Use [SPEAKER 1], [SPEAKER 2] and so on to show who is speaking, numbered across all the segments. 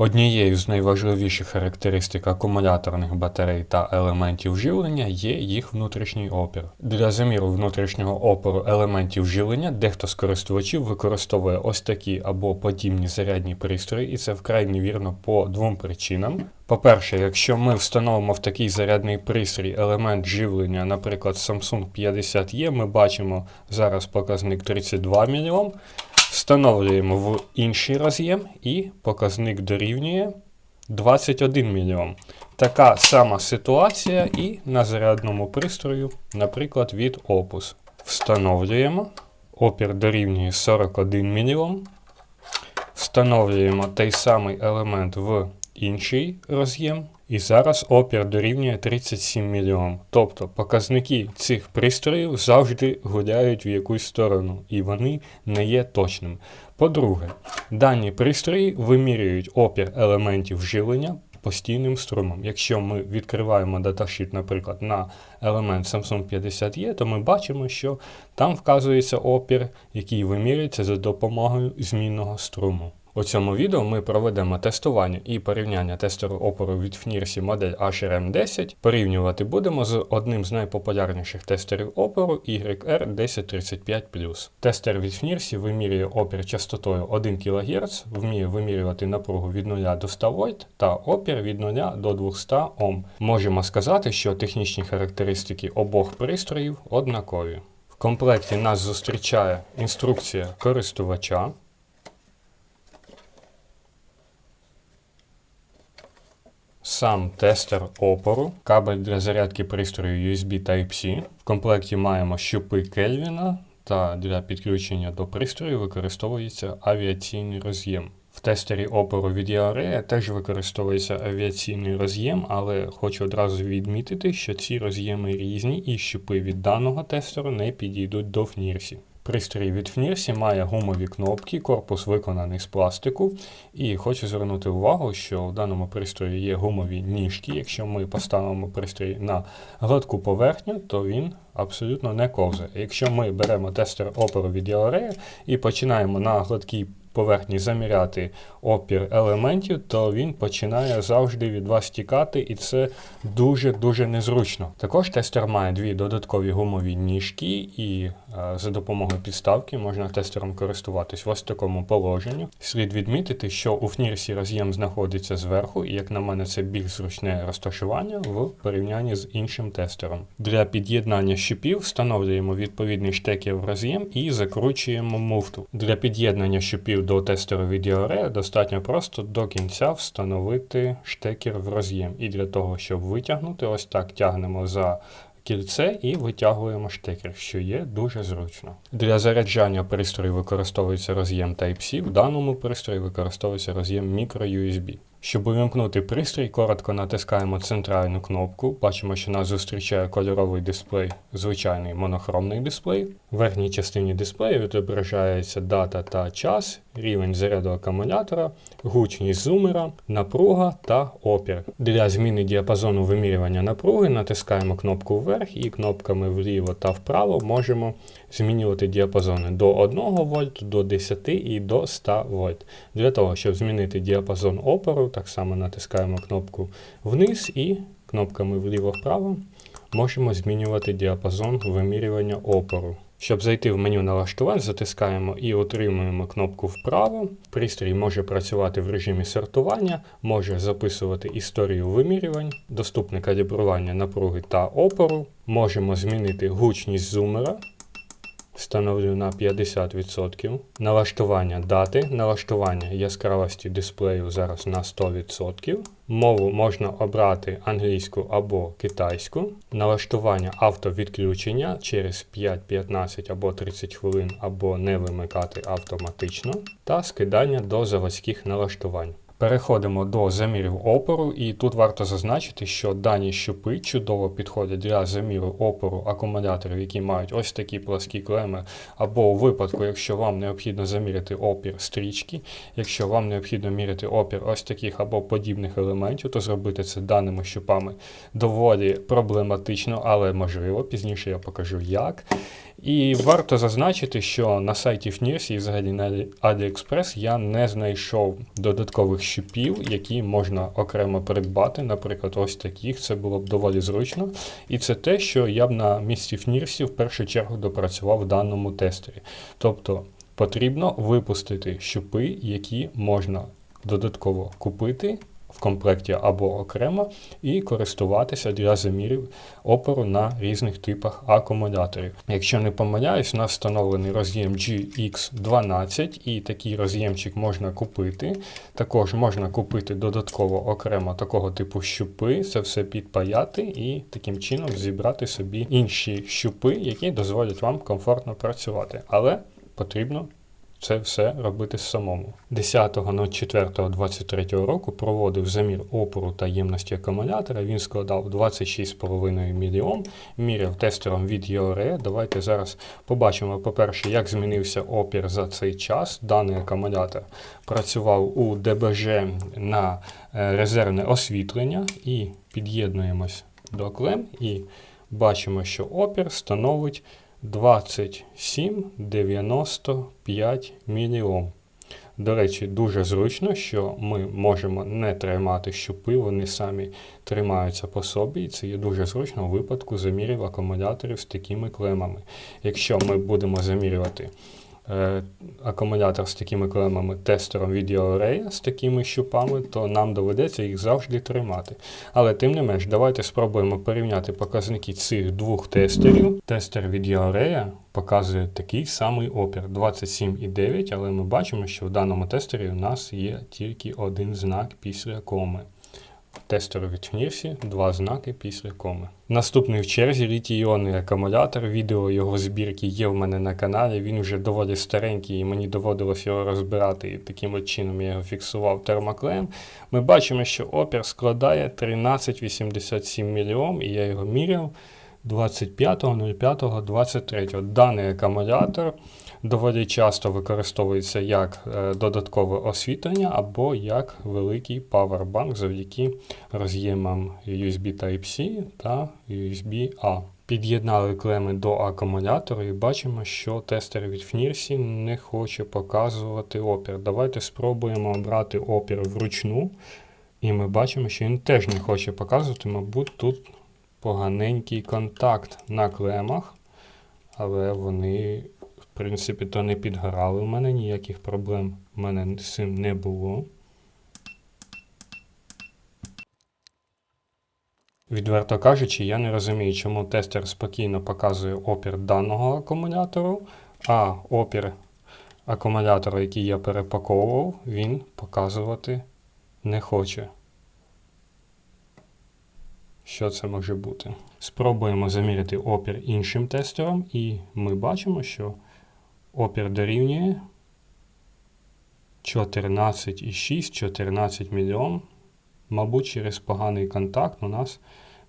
[SPEAKER 1] Однією з найважливіших характеристик акумуляторних батарей та елементів живлення є їх внутрішній опір. Для заміру внутрішнього опору елементів живлення дехто з користувачів використовує ось такі або подібні зарядні пристрої, і це вкрай невірно по двом причинам. По-перше, якщо ми встановимо в такий зарядний пристрій елемент живлення, наприклад, Samsung 50E, ми бачимо зараз показник 32 мільйом. Встановлюємо в інший роз'єм і показник дорівнює 21 мільйон. Така сама ситуація і на зарядному пристрою, наприклад, від Opus. Встановлюємо. Опір дорівнює 41 мільйон. Встановлюємо той самий елемент в інший роз'єм. І зараз опір дорівнює 37 мільйон. Тобто показники цих пристроїв завжди гуляють в якусь сторону, і вони не є точними. По-друге, дані пристрої вимірюють опір елементів живлення постійним струмом. Якщо ми відкриваємо даташіт, наприклад, на елемент Samsung 50E, то ми бачимо, що там вказується опір, який вимірюється за допомогою змінного струму. У цьому відео ми проведемо тестування і порівняння тестеру опору від FNIRSI модель HRM10. Порівнювати будемо з одним з найпопулярніших тестерів опору YR1035+. Тестер від FNIRSI вимірює опір частотою 1 кГц, вміє вимірювати напругу від 0 до 100 В та опір від 0 до 200 Ом. Можемо сказати, що технічні характеристики обох пристроїв однакові. В комплекті нас зустрічає інструкція користувача. Сам тестер опору, кабель для зарядки пристрою USB Type-C. В комплекті маємо щупи Кельвіна та для підключення до пристрою використовується авіаційний роз'єм. В тестері опору від Яорея теж використовується авіаційний роз'єм, але хочу одразу відмітити, що ці роз'єми різні і щупи від даного тестеру не підійдуть до FNIRSI. Пристрій від Фнірсі має гумові кнопки, корпус виконаний з пластику. І хочу звернути увагу, що в даному пристрої є гумові ніжки. Якщо ми поставимо пристрій на гладку поверхню, то він абсолютно не ковзає. Якщо ми беремо тестер опору від Яорея і починаємо на гладкій поверхні заміряти опір елементів, то він починає завжди від вас тікати, і це дуже-дуже незручно. Також тестер має дві додаткові гумові ніжки, і е, за допомогою підставки можна тестером користуватись в ось такому положенні. Слід відмітити, що у фнірсі роз'єм знаходиться зверху, і як на мене, це більш зручне розташування в порівнянні з іншим тестером. Для під'єднання щупів встановлюємо відповідний штекер в роз'єм і закручуємо муфту. Для під'єднання щупів до тестеру від достатньо просто до кінця встановити штекер в роз'єм. І для того, щоб витягнути, ось так тягнемо за кільце і витягуємо штекер, що є дуже зручно. Для заряджання пристрою використовується роз'єм Type-C, в даному пристрої використовується роз'єм microUSB. Щоб увімкнути пристрій, коротко натискаємо центральну кнопку. Бачимо, що нас зустрічає кольоровий дисплей, звичайний монохромний дисплей. В верхній частині дисплею відображається дата та час, рівень заряду акумулятора, гучність зумера, напруга та опір. Для зміни діапазону вимірювання напруги натискаємо кнопку вверх і кнопками вліво та вправо можемо змінювати діапазони до 1 вольт, до 10 і до 100 вольт. Для того, щоб змінити діапазон опору, так само натискаємо кнопку вниз і кнопками вліво-вправо можемо змінювати діапазон вимірювання опору. Щоб зайти в меню налаштувань, затискаємо і отримуємо кнопку вправо. Пристрій може працювати в режимі сортування, може записувати історію вимірювань, доступне калібрування напруги та опору. Можемо змінити гучність зумера. Встановлю на 50%. Налаштування дати, налаштування яскравості дисплею зараз на 100%. Мову можна обрати англійську або китайську. Налаштування автовідключення через 5, 15 або 30 хвилин або не вимикати автоматично. Та скидання до заводських налаштувань. Переходимо до замірів опору, і тут варто зазначити, що дані щупи чудово підходять для заміру опору акумуляторів, які мають ось такі пласкі клеми, або у випадку, якщо вам необхідно заміряти опір стрічки, якщо вам необхідно міряти опір ось таких або подібних елементів, то зробити це даними щупами доволі проблематично, але можливо, пізніше я покажу як. І варто зазначити, що на сайті FNIRS і взагалі на AliExpress я не знайшов додаткових щупів, які можна окремо придбати. Наприклад, ось таких. Це було б доволі зручно. І це те, що я б на місці FNIRS в першу чергу допрацював в даному тестері. Тобто потрібно випустити щупи, які можна додатково купити в комплекті або окремо, і користуватися для замірів опору на різних типах акумуляторів. Якщо не помиляюсь, у нас встановлений роз'єм GX12, і такий роз'ємчик можна купити. Також можна купити додатково окремо такого типу щупи, це все підпаяти і таким чином зібрати собі інші щупи, які дозволять вам комфортно працювати. Але потрібно це все робити самому. 10.04.23 року проводив замір опору та ємності акумулятора. Він складав 26,5 мільйон. Міряв тестером від ЄОРЕ. Давайте зараз побачимо, по-перше, як змінився опір за цей час. Даний акумулятор працював у ДБЖ на е, резервне освітлення і під'єднуємось до клем і бачимо, що опір становить 27,95 мільйом. До речі, дуже зручно, що ми можемо не тримати щупи, вони самі тримаються по собі, і це є дуже зручно у випадку замірів акумуляторів з такими клемами. Якщо ми будемо замірювати акумулятор з такими клемами тестером від Array з такими щупами, то нам доведеться їх завжди тримати. Але тим не менш, давайте спробуємо порівняти показники цих двох тестерів. Тестер від Array показує такий самий опір 27,9, але ми бачимо, що в даному тестері у нас є тільки один знак після коми тестеру від два знаки після коми. Наступний в черзі літій-іонний акумулятор. Відео його збірки є в мене на каналі. Він вже доволі старенький і мені доводилось його розбирати. І таким от чином я його фіксував термоклеєм. Ми бачимо, що опір складає 13,87 мільйом, і я його міряв 25.05.23. Даний акумулятор доволі часто використовується як е, додаткове освітлення або як великий павербанк завдяки роз'ємам USB Type-C та USB-A. Під'єднали клеми до акумулятора і бачимо, що тестер від FNIRSI не хоче показувати опір. Давайте спробуємо обрати опір вручну. І ми бачимо, що він теж не хоче показувати, мабуть, тут поганенький контакт на клемах, але вони принципі, то не підгорали. У мене ніяких проблем в мене з цим не було. Відверто кажучи, я не розумію, чому тестер спокійно показує опір даного акумулятору, а опір акумулятора, який я перепаковував, він показувати не хоче. Що це може бути? Спробуємо заміряти опір іншим тестером, і ми бачимо, що Опір дорівнює 14,6, 14 мільйон. Мабуть, через поганий контакт у нас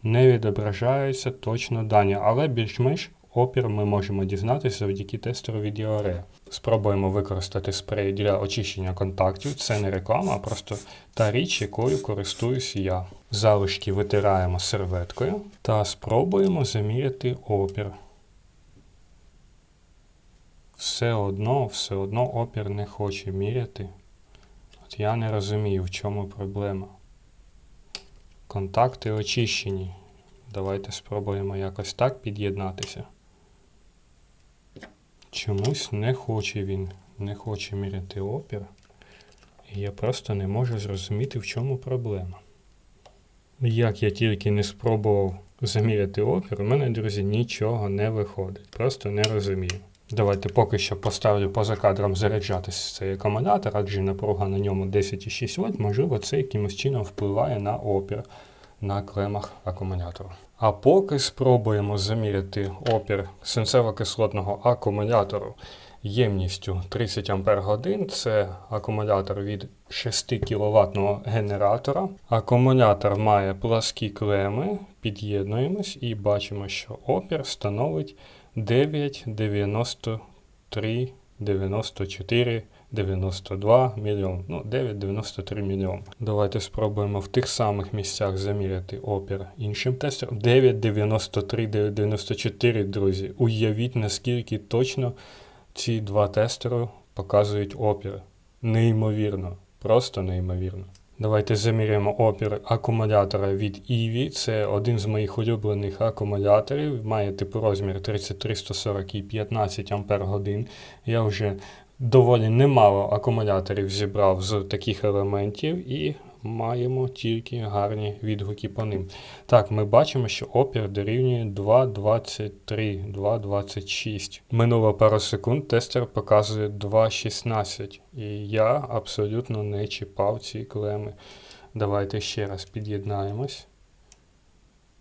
[SPEAKER 1] не відображаються точно дані, але більш-менш опір ми можемо дізнатися завдяки тестеру від EORE. Спробуємо використати спрей для очищення контактів. Це не реклама, а просто та річ, якою користуюсь я. Залишки витираємо серветкою та спробуємо заміряти опір все одно, все одно опір не хоче міряти. От я не розумію, в чому проблема. Контакти очищені. Давайте спробуємо якось так під'єднатися. Чомусь не хоче він, не хоче міряти опір. І я просто не можу зрозуміти, в чому проблема. Як я тільки не спробував заміряти опір, у мене, друзі, нічого не виходить. Просто не розумію. Давайте поки що поставлю поза кадром заряджатися цей акумулятор, адже напруга на ньому 10,6 Вт, можливо, це якимось чином впливає на опір на клемах акумулятору. А поки спробуємо заміряти опір синцево-кислотного акумулятору ємністю 30 Ах. Це акумулятор від 6 кВт генератора. Акумулятор має пласкі клеми, під'єднуємось і бачимо, що опір становить 9,93 94 9,92 мільйон. Ну, 9,93 мільйон. Давайте спробуємо в тих самих місцях заміряти опір іншим тестером. 9,93, 9,94, друзі. Уявіть, наскільки точно ці два тестери показують опір. Неймовірно. Просто неймовірно. Давайте заміряємо опір акумулятора від EVI. Це один з моїх улюблених акумуляторів. Має типу розмір 3340 і 15 Ампер годин. Я вже доволі немало акумуляторів зібрав з таких елементів і маємо тільки гарні відгуки по ним. Так, ми бачимо, що опір дорівнює 2,23, 2,26. Минуло пару секунд, тестер показує 2,16. І я абсолютно не чіпав ці клеми. Давайте ще раз під'єднаємось.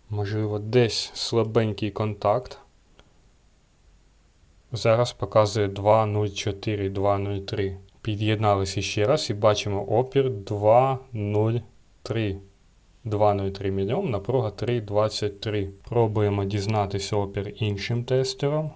[SPEAKER 1] Можливо, десь слабенький контакт. Зараз показує 2.04, 2.03. Під'єдналися ще раз і бачимо опір 2.03. 2.03 мільйон, напруга 3.23. Пробуємо дізнатися опір іншим тестером.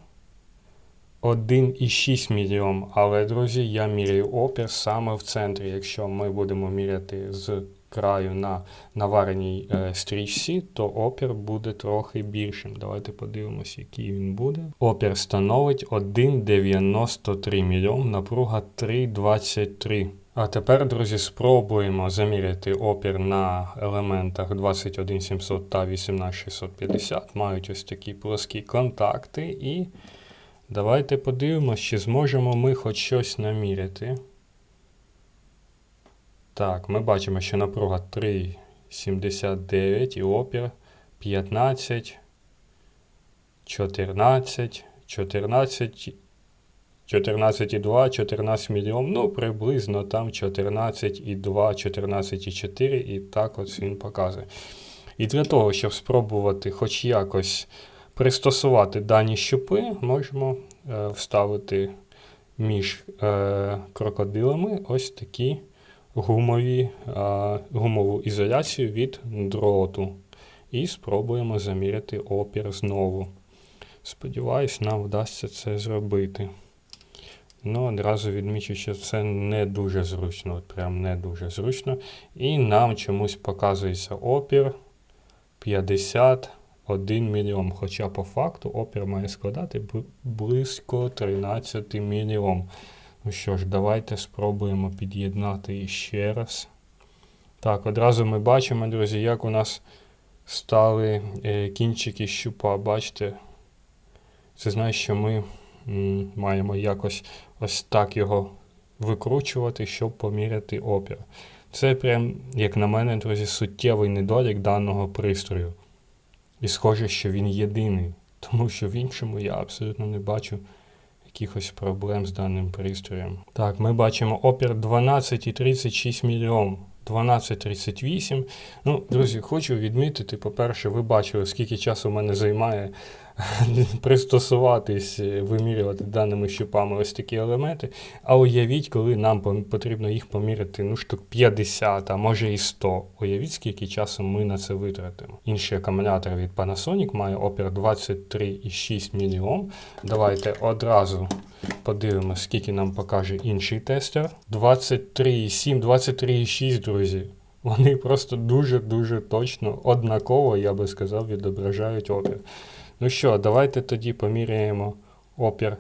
[SPEAKER 1] 1,6 мільйон. Але, друзі, я міряю опір саме в центрі. Якщо ми будемо міряти з краю на навареній е, стрічці, то опір буде трохи більшим. Давайте подивимося, який він буде. Опір становить 1,93 мільйон, напруга 3,23. А тепер, друзі, спробуємо заміряти опір на елементах 21700 та 18650. Мають ось такі плоскі контакти. І давайте подивимося, чи зможемо ми хоч щось наміряти. Так, ми бачимо, що напруга 3,79 і опір 15, 14, 14, 14,2, 14 мільйон, ну приблизно там 14,2, 14,4 і так ось він показує. І для того, щоб спробувати хоч якось пристосувати дані щупи, можемо е, вставити між е, крокодилами ось такі гумові, е, гумову ізоляцію від дроту. І спробуємо заміряти опір знову. Сподіваюсь, нам вдасться це зробити. Ну, одразу відмічу, що це не дуже зручно, от прям не дуже зручно. І нам чомусь показується опір 51 мільйон. Хоча по факту опір має складати близько 13 мільйон. Ну що ж, давайте спробуємо під'єднати іще раз. Так, одразу ми бачимо, друзі, як у нас стали е, кінчики щупа. Бачите? Це значить, що ми маємо якось ось так його викручувати, щоб поміряти опір. Це прям, як на мене, друзі, суттєвий недолік даного пристрою. І схоже, що він єдиний, тому що в іншому я абсолютно не бачу якихось проблем з даним пристроєм. Так, ми бачимо опір 12,36 мільйон. 12.38. Ну, друзі, хочу відмітити, по-перше, ви бачили, скільки часу в мене займає пристосуватись, е, вимірювати даними щупами ось такі елементи. А уявіть, коли нам потрібно їх поміряти ну, штук 50, а може і 100. Уявіть, скільки часу ми на це витратимо. Інший акумулятор від Panasonic має опір 23,6 мільйон. Давайте одразу подивимося, скільки нам покаже інший тестер. 23,7, 23,6, друзі. Вони просто дуже-дуже точно, однаково, я би сказав, відображають опір. Ну що, давайте тоді поміряємо опір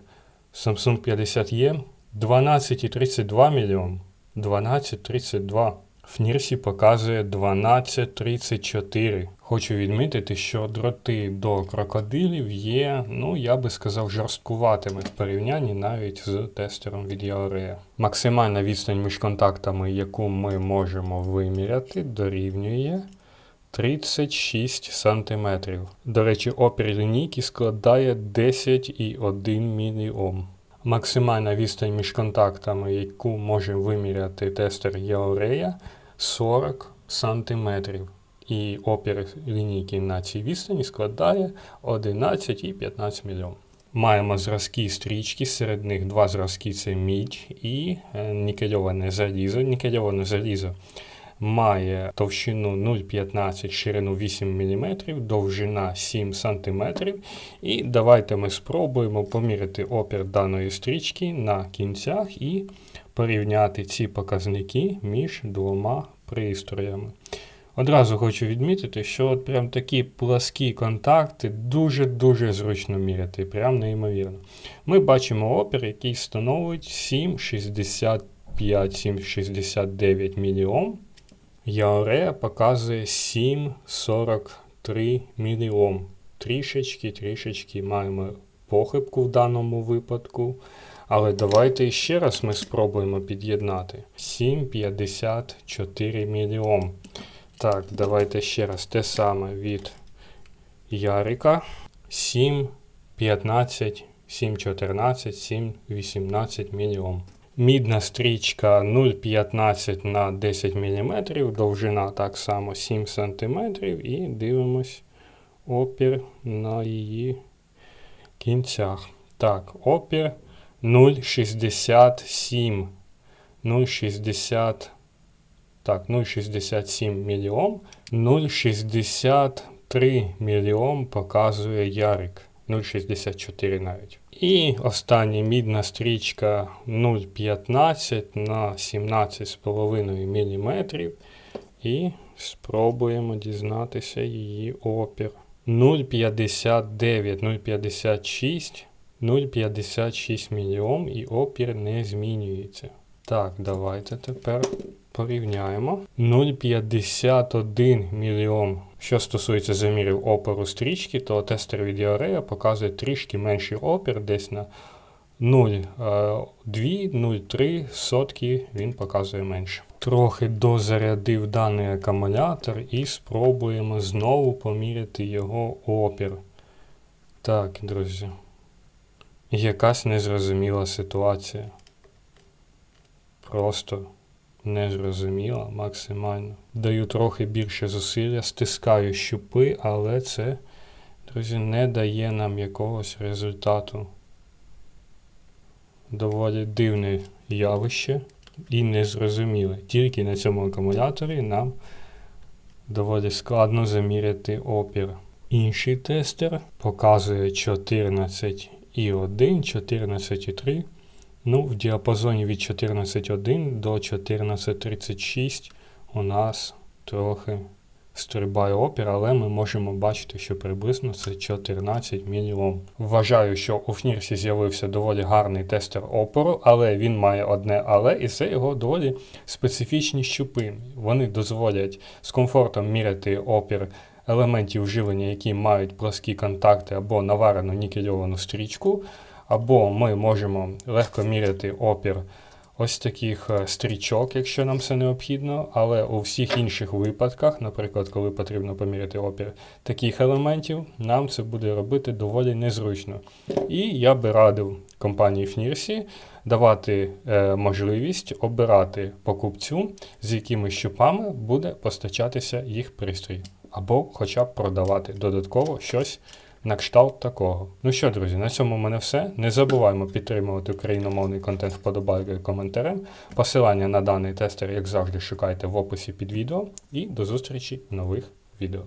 [SPEAKER 1] Samsung 50E 12,32 мільйон. 12,32. В Нірсі показує 12,34. Хочу відмітити, що дроти до крокодилів є, ну я би сказав, жорсткуватими в порівнянні навіть з тестером від Яорея. Максимальна відстань між контактами, яку ми можемо виміряти, дорівнює 36 см. До речі, опір лінійки складає 10,1 мільйом. Максимальна відстань між контактами, яку може виміряти тестер Яорея 40 см. І опір лінійки на цій відстані складає 11,15 мільйон. Маємо зразки стрічки, серед них два зразки це мідь і е, нікельоване залізо. Нікельоване залізо має товщину 0,15, ширину 8 мм, довжина 7 см. І давайте ми спробуємо поміряти опір даної стрічки на кінцях і порівняти ці показники між двома пристроями. Одразу хочу відмітити, що от прям такі пласкі контакти дуже-дуже зручно міряти, прям неймовірно. Ми бачимо опір, який становить 7,65-7,69 мільйом. Яорея показує 7,43 мільйом. Трішечки, трішечки маємо похибку в даному випадку. Але давайте ще раз ми спробуємо під'єднати. 7,54 мільйом. Так, давайте ще раз те саме від Ярика. 7, 15, 7, 14, 7, 18 мільйом. Мідна стрічка 0,15 на 10 мм, довжина так само 7 см. І дивимось опір на її кінцях. Так, опір 0,67. 0,60. Так, 0,67 мільйом. 0,63 мільйом показує Ярик. 0,64 навіть. І остання мідна стрічка 0,15 на 17,5 мм. І спробуємо дізнатися її опір. 0,59, 0,56, 0,56 мільйом і опір не змінюється. Так, давайте тепер порівняємо. 0,51 мільйон. Що стосується замірів опору стрічки, то тестер від Яорея показує трішки менший опір, десь на 0,2-0,3 сотки він показує менше. Трохи дозарядив даний акумулятор і спробуємо знову поміряти його опір. Так, друзі. Якась незрозуміла ситуація. Просто незрозуміла максимально. Даю трохи більше зусилля, стискаю щупи, але це, друзі, не дає нам якогось результату. Доволі дивне явище і незрозуміле. Тільки на цьому акумуляторі нам доволі складно заміряти опір. Інший тестер показує 14,1, 14,3. Ну, в діапазоні від 14,1 до 14,36 у нас трохи стрибає опір, але ми можемо бачити, що приблизно це 14 мільйом. Вважаю, що у Фнірсі з'явився доволі гарний тестер опору, але він має одне але, і це його доволі специфічні щупи. Вони дозволять з комфортом міряти опір елементів живлення, які мають пласкі контакти або наварену нікельовану стрічку. Або ми можемо легко міряти опір ось таких е, стрічок, якщо нам це необхідно, але у всіх інших випадках, наприклад, коли потрібно поміряти опір таких елементів, нам це буде робити доволі незручно. І я би радив компанії Фнірсі давати е, можливість обирати покупцю, з якими щупами буде постачатися їх пристрій, або хоча б продавати додатково щось на кшталт такого. Ну що, друзі, на цьому в мене все. Не забуваємо підтримувати україномовний контент вподобайкою і коментарем. Посилання на даний тестер, як завжди, шукайте в описі під відео. І до зустрічі в нових відео.